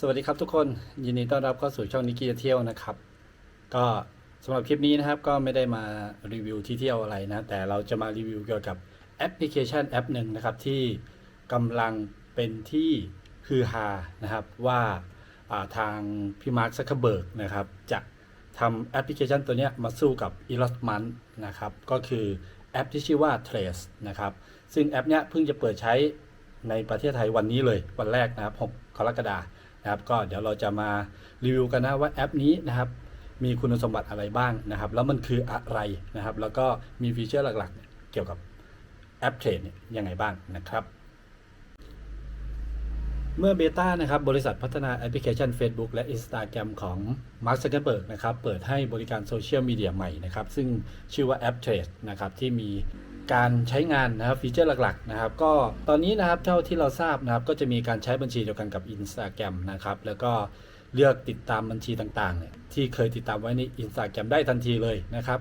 สวัสดีครับทุกคนยินดีต้อนรับเข้าสู่ช่องนิกกี้เที่ยวนะครับ ก็สำหรับคลิปนี้นะครับก็ไม่ได้มารีวิวที่เที่ยวอะไรนะ แต่เราจะมารีวิวเกี่ยวกับแอปพลิเคชันแอปหนึ่งนะครับ ที่กำลังเป็นที่ฮือฮานะครับว่าาทางพี่มาร์คซักเคเบิร์กนะครับจะทำแอปพลิเคชันตัวนี้มาสู้กับ e l o n Musk นะครับก็คือแอปที่ชื่อว่า Trace นะครับซึ่งแอปเนี้ยเพิ่งจะเปิดใช้ในประเทศไทยวันนี้เลยวันแรกนะครับ 6 กรกฎาคม นะครับ ก็เดี๋ยวเราจะมารีวิวกันนะว่าแอปนี้นะครับ มีคุณสมบัติอะไรบ้างนะครับ แล้วมันคืออะไรนะครับ แล้วก็มีฟีเจอร์หลักๆ เกี่ยวกับแอปเทรดเนี่ยยังไงบ้างนะครับ เมื่อเบต้านะครับ บริษัทพัฒนาแอปพลิเคชัน Facebook และ Instagram ของ Mark Zuckerberg นะครับ เปิดให้บริการโซเชียลมีเดียใหม่นะครับ ซึ่งชื่อว่า App Trade นะครับที่มี การใช้งานนะครับฟีเจอร์หลักๆนะครับก็ตอนนี้นะครับเท่าที่เราทราบนะครับก็จะมีการใช้บัญชีเดียวกันกับ Instagram นะครับแล้วก็เลือกติดตามบัญชีต่างๆเนี่ยที่เคยติดตามไว้ใน Instagram ได้ทันทีเลยนะครับ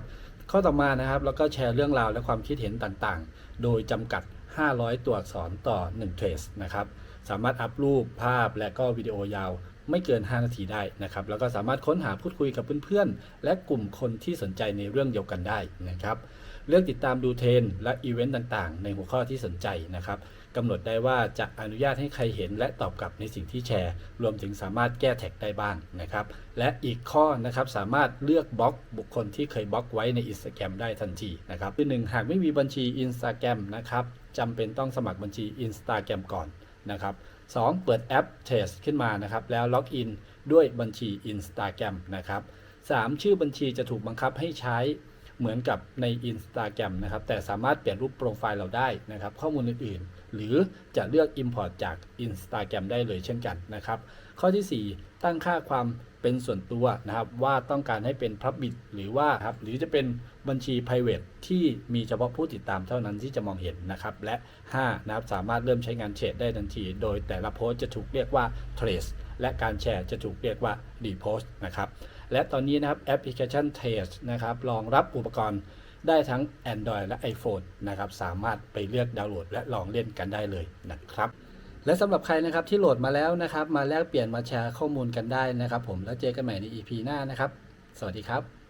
ข้อต่อมานะครับแล้วก็แชร์เรื่องราวและความคิดเห็นต่างๆ โดยจำกัด 500 ตัวอักษรต่อ1เทรสนะครับสามารถอัพรูปภาพและก็วิดีโอยาวไม่เกิน 5 นาทีได้นะครับ แล้วก็สามารถค้นหาพูดคุยกับเพื่อนๆ และกลุ่มคนที่สนใจในเรื่องเดียวกันได้นะครับ เลือกติดตามดูเทรนและอีเวนต์ต่างๆ ในหัวข้อที่สนใจนะครับกำหนดได้ว่าจะอนุญาตให้ใครเห็นและตอบกลับในสิ่งที่แชร์ รวมถึงสามารถแก้แท็กได้บ้างนะครับ และอีกข้อนะครับสามารถเลือกบล็อกบุคคลที่เคยบล็อกไว้ใน Instagram ได้ทันทีนะครับคือหนึ่งหากไม่มีบัญชี Instagram นะครับจำเป็นต้องสมัครบัญชี Instagram ก่อนนะครับ 2. เปิดแอป Trace ขึ้นมานะครับ แล้วล็อกอินด้วยบัญชี Instagram นะครับ 3. ชื่อบัญชีจะถูกบังคับให้ใช้ เหมือนกับใน Instagram นะครับ แต่สามารถเปลี่ยนรูปโปรไฟล์เราได้นะครับ ข้อมูลอื่นๆ หรือจะเลือก Import จาก Instagram ได้เลยเช่นกันนะครับ ข้อที่ 4 ตั้งค่าความเป็นส่วนตัวนะครับ ว่าต้องการให้เป็น Public หรือว่าครับหรือจะเป็นบัญชี private ที่มีเฉพาะผู้ติดตามเท่านั้นที่จะมองเห็นนะครับ และ5นะครับสามารถเริ่มใช้งานเทรดได้ทันที โดยแต่ละโพสต์จะถูกเรียกว่า trace และการแชร์จะถูกเรียกว่า repost นะครับ และตอนนี้นะครับแอปพลิเคชันเทสนะครับรองรับอุปกรณ์ได้ทั้ง Android และ iPhone นะครับสามารถไปเลือกดาวน์โหลดและลองเล่นกันได้เลยนะครับ และสำหรับใครนะครับที่โหลดมาแล้วนะครับ มาแลกเปลี่ยนมาแชร์ข้อมูลกันได้นะครับ ผมแล้วเจอกันใหม่ใน EP หน้านะครับ สวัสดีครับ